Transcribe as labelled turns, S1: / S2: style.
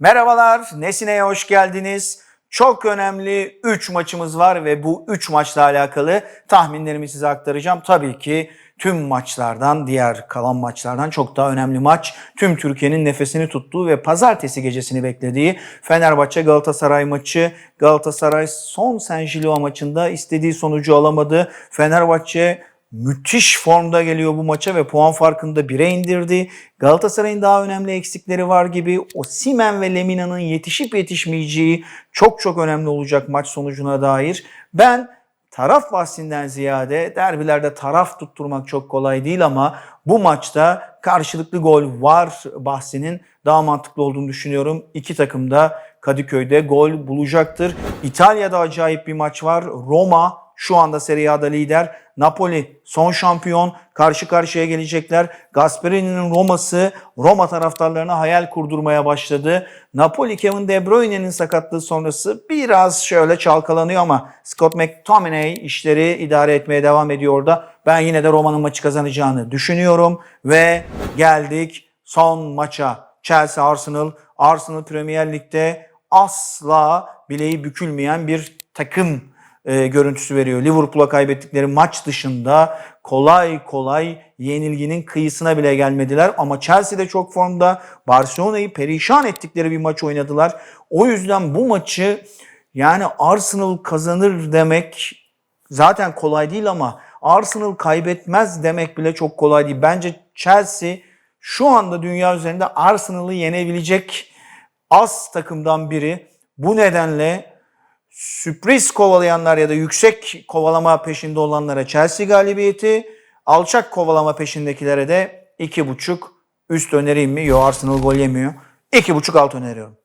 S1: Merhabalar, Nesine'ye hoş geldiniz. Çok önemli 3 maçımız var ve bu 3 maçla alakalı tahminlerimi size aktaracağım. Tabii ki tüm maçlardan, diğer kalan maçlardan çok daha önemli maç. Tüm Türkiye'nin nefesini tuttuğu ve pazartesi gecesini beklediği Fenerbahçe Galatasaray maçı. Galatasaray son San Gilo maçında istediği sonucu alamadı. Fenerbahçe müthiş formda geliyor bu maça ve puan farkını da 1'e indirdi. Galatasaray'ın daha önemli eksikleri var gibi. O Simen ve Lemina'nın yetişip yetişmeyeceği çok çok önemli olacak maç sonucuna dair. Ben taraf bahsinden ziyade derbilerde taraf tutturmak çok kolay değil ama bu maçta karşılıklı gol var bahsinin daha mantıklı olduğunu düşünüyorum. İki takım da Kadıköy'de gol bulacaktır. İtalya'da acayip bir maç var. Roma şu anda Serie A'da lider. Napoli son şampiyon. Karşı karşıya gelecekler. Gasperini'nin Roma'sı Roma taraftarlarına hayal kurdurmaya başladı. Napoli Kevin De Bruyne'nin sakatlığı sonrası biraz şöyle çalkalanıyor ama Scott McTominay işleri idare etmeye devam ediyor orada. Ben yine de Roma'nın maçı kazanacağını düşünüyorum ve geldik son maça. Chelsea Arsenal. Arsenal Premier Lig'de asla bileği bükülmeyen bir takım e, görüntüsü veriyor. Liverpool'a kaybettikleri maç dışında kolay kolay yenilginin kıyısına bile gelmediler. Ama Chelsea'de çok formda Barcelona'yı perişan ettikleri bir maç oynadılar. O yüzden bu maçı yani Arsenal kazanır demek zaten kolay değil ama Arsenal kaybetmez demek bile çok kolay değil. Bence Chelsea şu anda dünya üzerinde Arsenal'ı yenebilecek az takımdan biri. Bu nedenle sürpriz kovalayanlar ya da yüksek kovalama peşinde olanlara Chelsea galibiyeti, alçak kovalama peşindekilere de 2.5 üst önereyim mi? Yok Arsenal gol yemiyor. 2.5 alt öneriyorum.